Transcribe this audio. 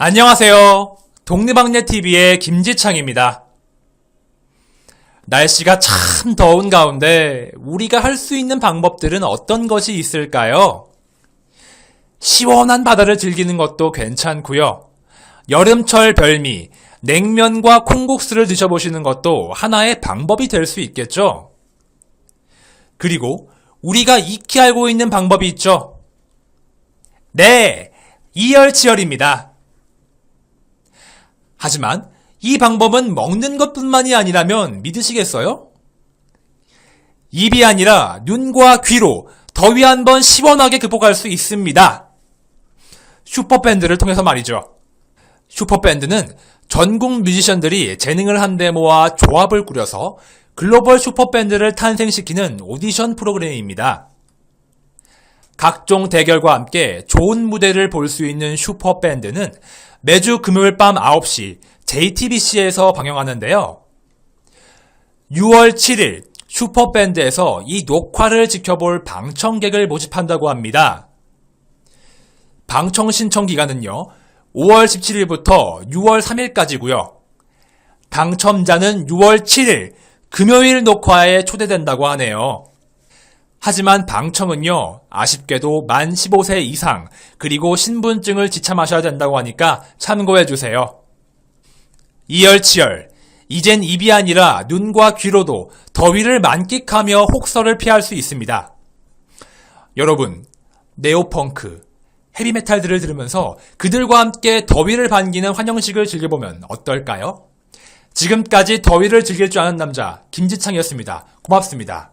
안녕하세요. 독립학녀TV의 김지창입니다. 날씨가 참 더운 가운데 우리가 할 수 있는 방법들은 어떤 것이 있을까요? 시원한 바다를 즐기는 것도 괜찮고요. 여름철 별미, 냉면과 콩국수를 드셔보시는 것도 하나의 방법이 될 수 있겠죠? 그리고 우리가 익히 알고 있는 방법이 있죠? 네, 이열치열입니다. 하지만 이 방법은 먹는 것뿐만이 아니라면 믿으시겠어요? 입이 아니라 눈과 귀로 더위 한 번 시원하게 극복할 수 있습니다. 슈퍼밴드를 통해서 말이죠. 슈퍼밴드는 전국 뮤지션들이 재능을 한데 모아 조합을 꾸려서 글로벌 슈퍼밴드를 탄생시키는 오디션 프로그램입니다. 각종 대결과 함께 좋은 무대를 볼 수 있는 슈퍼밴드는 매주 금요일 밤 9시 JTBC에서 방영하는데요. 6월 7일 슈퍼밴드에서 이 녹화를 지켜볼 방청객을 모집한다고 합니다. 방청 신청 기간은요, 5월 17일부터 6월 3일까지고요. 당첨자는 6월 7일 금요일 녹화에 초대된다고 하네요. 하지만 방청은요, 아쉽게도 만 15세 이상, 그리고 신분증을 지참하셔야 된다고 하니까 참고해주세요. 이열치열, 이젠 입이 아니라 눈과 귀로도 더위를 만끽하며 혹서를 피할 수 있습니다. 여러분, 네오펑크, 헤비메탈들을 들으면서 그들과 함께 더위를 반기는 환영식을 즐겨보면 어떨까요? 지금까지 더위를 즐길 줄 아는 남자, 김지창이었습니다. 고맙습니다.